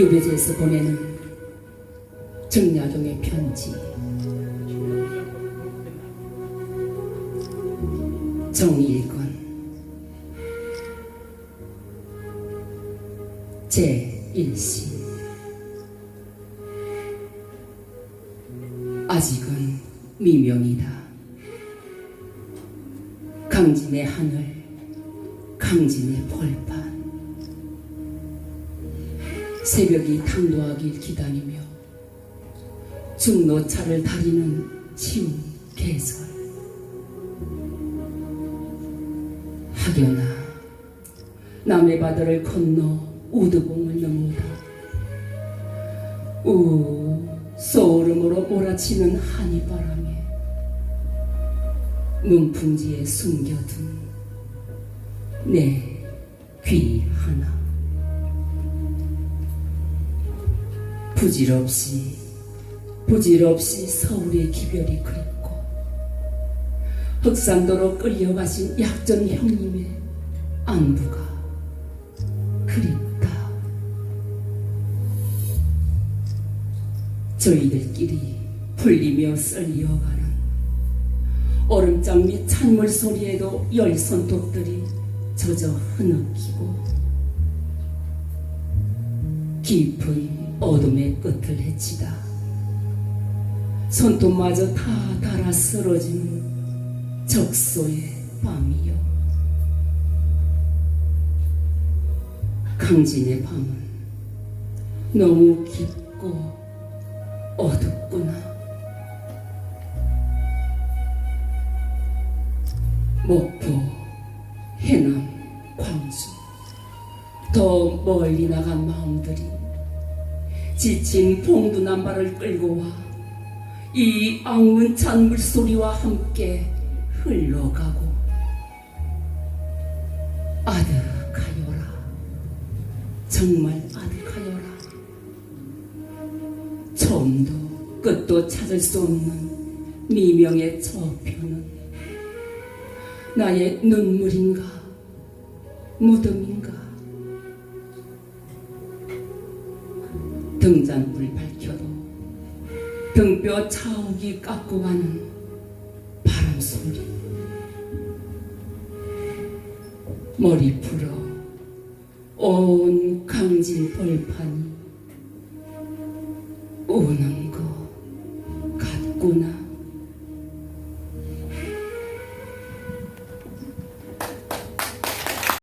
유배지에서 보내는 정야동의 편지 정일권 제1시 아직은 미명이다. 강진의 하늘, 강진의 벌판. 새벽이 당도하길 기다리며 중노차를 다리는 치운 개설. 하겨나 남의 바다를 건너 우드봉을 넘어다 우 소름으로 몰아치는 한이바람에 문풍지에 숨겨둔 내 귀 하나 부질없이 부질없이 서울의 기별이 그립고 흑산도로 끌려가신 약전 형님의 안부가 그립다. 저희들끼리 풀리며 썰려가는 얼음장 밑 찬물 소리에도 열 손톱들이 젖어 흐느끼고 깊은 어둠의 끝을 헤치다. 손톱마저 다 닳아 쓰러진 적소의 밤이요 강진의 밤은 너무 깊고 어둡구나. 목포, 해남, 광주, 더 멀리 나간 마음들이 지친 봉두남발을 끌고 와. 이 앙문 찬 물소리와 함께 흘러가고. 아득하여라. 정말 아득하여라. 처음도 끝도 찾을 수 없는 미명의 저편은 나의 눈물인가 무덤인가 등잔불 밝혀도 등뼈 차오기 깎고 가는 바람 소리 머리 풀어 온 강진 벌판이 오는 것 같구나.